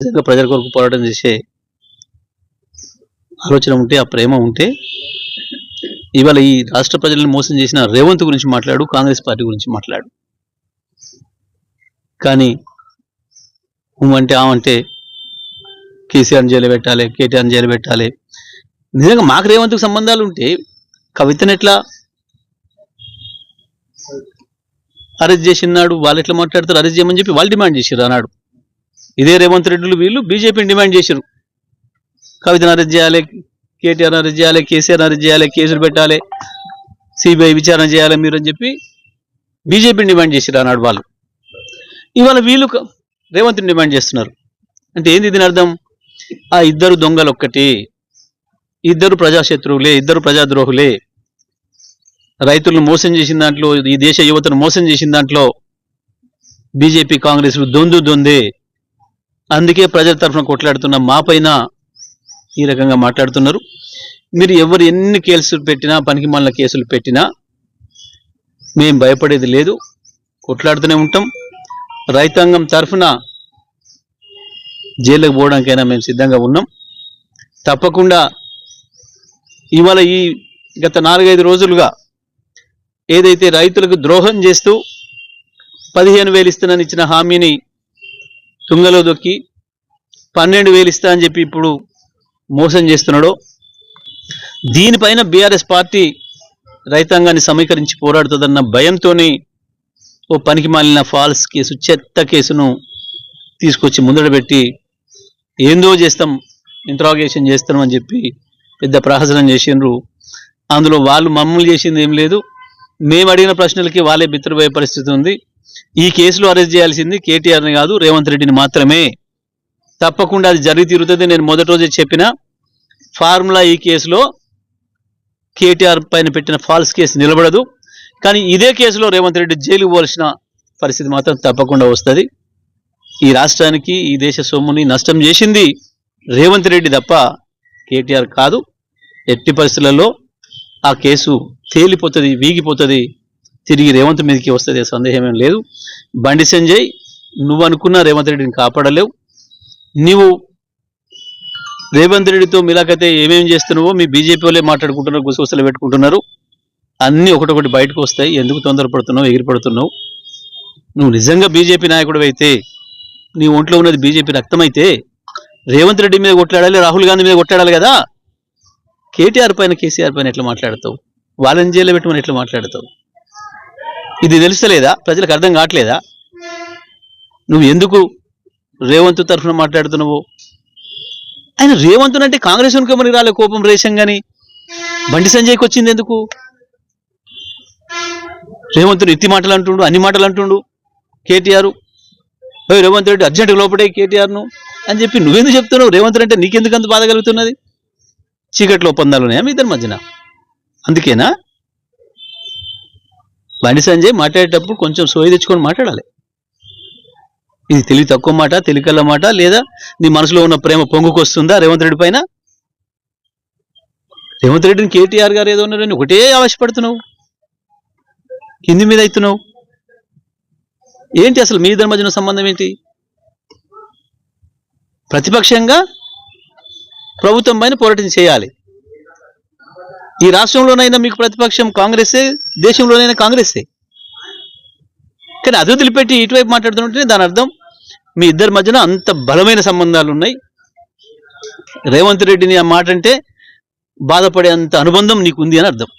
నిజంగా ప్రజల కొరకు పోరాటం చేసే ఆలోచన ఉంటే ఆ ప్రేమ ఉంటే ఇవాళ ఈ రాష్ట్ర ప్రజలను మోసం చేసిన రేవంత్ గురించి మాట్లాడు కాంగ్రెస్ పార్టీ గురించి మాట్లాడు. కానీ అంటే ఆమంటే కేసీఆర్ని జైలు పెట్టాలి కేటీఆర్ని జైలు పెట్టాలి. నిజంగా మాకు రేవంత్కు సంబంధాలు ఉంటే కవితను ఎట్లా అరెస్ట్ చేసినాడు వాళ్ళు ఎట్లా మాట్లాడతారు అరెస్ట్ చేయమని చెప్పి వాళ్ళు డిమాండ్ చేసిర్రు అన్నాడు ఇదే రేవంత్ రెడ్డిలు వీళ్ళు బీజేపీని డిమాండ్ చేశారు. కవితను అరెస్ట్ చేయాలి కేటీఆర్ అరెస్ట్ చేయాలి కేసీఆర్ అరెస్ట్ చేయాలి కేసులు పెట్టాలి సిబిఐ విచారణ చేయాలి మీరు అని చెప్పి బీజేపీని డిమాండ్ చేశారు ఆనాడు వాళ్ళు. ఇవాళ వీళ్ళు రేవంత్ని డిమాండ్ చేస్తున్నారు. అంటే ఏంది దీని అర్థం? ఆ ఇద్దరు దొంగలు ఒక్కటి ఇద్దరు ప్రజాశత్రువులే ఇద్దరు ప్రజాద్రోహులే. రైతులను మోసం చేసిన దాంట్లో ఈ దేశ యువతను మోసం చేసిన దాంట్లో బీజేపీ కాంగ్రెస్ దొందు దొందే. అందుకే ప్రజల తరఫున కొట్లాడుతున్న మా పైన ఈ రకంగా మాట్లాడుతున్నారు. మీరు ఎవరు ఎన్ని కేసులు పెట్టినా పనికి కేసులు పెట్టినా మేము భయపడేది లేదు. కొట్లాడుతూనే ఉంటాం. రైతాంగం తరఫున జైలుకు పోవడానికైనా మేము సిద్ధంగా ఉన్నాం. తప్పకుండా ఇవాళ ఈ గత నాలుగైదు రోజులుగా ఏదైతే రైతులకు ద్రోహం చేస్తూ పదిహేను వేలు ఇస్తున్నాను ఇచ్చిన హామీని తుంగలో దొక్కి పన్నెండు వేలు ఇస్తా అని చెప్పి ఇప్పుడు మోసం చేస్తున్నాడో దీనిపైన బీఆర్ఎస్ పార్టీ రైతాంగాన్ని సమీకరించి పోరాడుతుందన్న భయంతోనే ఓ పనికి మాలిన ఫాల్స్ కేసు చెత్త కేసును తీసుకొచ్చి ముందడ పెట్టి ఏందో చేస్తాం ఇంట్రాగేషన్ చేస్తాం అని చెప్పి పెద్ద ప్రహసనం చేసిండ్రు. అందులో వాళ్ళు మమ్మల్ని చేసింది ఏం లేదు. మేము అడిగిన ప్రశ్నలకి వాళ్ళే బిత్తరపోయే పరిస్థితి ఉంది. ఈ కేసులో అరెస్ట్ చేయాల్సింది కేటీఆర్ని కాదు రేవంత్ రెడ్డిని మాత్రమే. తప్పకుండా అది జరిగి తీరుతుంది. నేను మొదటి రోజే చెప్పిన ఫార్ములా ఈ కేసులో కేటీఆర్ పైన పెట్టిన ఫాల్స్ కేసు నిలబడదు. కానీ ఇదే కేసులో రేవంత్ రెడ్డి జైలు పోవాల్సిన పరిస్థితి మాత్రం తప్పకుండా వస్తుంది. ఈ రాష్ట్రానికి ఈ దేశ సొమ్ముని నష్టం చేసింది రేవంత్ రెడ్డి తప్ప కేటీఆర్ కాదు. ఎట్టి పరిస్థితులలో ఆ కేసు తేలిపోతుంది వీగిపోతుంది తిరిగి రేవంత్ మీదకి వస్తుంది సందేహం ఏం లేదు. బండి సంజయ్ నువ్వు అనుకున్న రేవంత్ రెడ్డిని కాపాడలేవు. నీవు రేవంత్ రెడ్డితో మిలాకైతే ఏమేమి చేస్తున్నావో మీ బీజేపీ వాళ్ళే మాట్లాడుకుంటున్నారు గుసగుసలు పెట్టుకుంటున్నారు. అన్నీ ఒకటొకటి బయటకు వస్తాయి. ఎందుకు తొందరపడుతున్నావు ఎగిరిపడుతున్నావు? నువ్వు నిజంగా బీజేపీ నాయకుడు అయితే నీ ఒంట్లో ఉన్నది బీజేపీ రక్తమైతే రేవంత్ రెడ్డి మీద కొట్లాడాలి రాహుల్ గాంధీ మీద కొట్లాడాలి కదా? కేటీఆర్ పైన కేసీఆర్ పైన ఎట్లా మాట్లాడతావు? వాళ్ళని జైల్లో పెట్టమని ఎట్లా మాట్లాడతావు? ఇది తెలుస్తలేదా? ప్రజలకు అర్థం కావట్లేదా? నువ్వు ఎందుకు రేవంత్ తరఫున మాట్లాడుతున్నావు? ఆయన రేవంత్ అంటే కాంగ్రెస్ మనకి రాలే కోపం రేషం కానీ బండి సంజయ్కి వచ్చింది ఎందుకు? రేవంతుడు ఇత్తి మాటలు అంటుండు అన్ని మాటలు అంటుండు. కేటీఆర్ రేవంత్ రెడ్డి అర్జెంటుగా లోపడే కేటీఆర్ను అని చెప్పి నువ్వెందుకు చెప్తున్నావు? రేవంత్ అంటే నీకెందుకు అంత బాధ కలుగుతున్నది? చీకట్లో ఒప్పందాలు ఉన్నాయా మీ ఇద్దరి మధ్యన? అందుకేనా? బండి సంజయ్ మాట్లాడేటప్పుడు కొంచెం సోయి తెచ్చుకొని మాట్లాడాలి. ఇది తెలివి తక్కువ మాట తెలికల్ల మాట లేదా నీ మనసులో ఉన్న ప్రేమ పొంగుకొస్తుందా రేవంత్ రెడ్డి పైన? రేవంత్ రెడ్డిని కేటీఆర్ గారు ఏదో ఉన్నారని ఒకటే ఆవశ్యపడుతున్నావు కింది మీద అవుతున్నావు ఏంటి అసలు మీ ఇద్దరి మధ్యన సంబంధం ఏంటి? ప్రతిపక్షంగా ప్రభుత్వం పైన పోరాటం చేయాలి. ఈ రాష్ట్రంలోనైనా మీకు ప్రతిపక్షం కాంగ్రెసే దేశంలోనైనా కాంగ్రెసే. కానీ అది వదిలిపెట్టి ఇటువైపు మాట్లాడుతుంటే దాని అర్థం మీ ఇద్దరి మధ్యన అంత బలమైన సంబంధాలు ఉన్నాయి రేవంత్ రెడ్డిని ఆ మాట అంటే బాధపడే అంత అనుబంధం నీకు ఉంది అని అర్థం.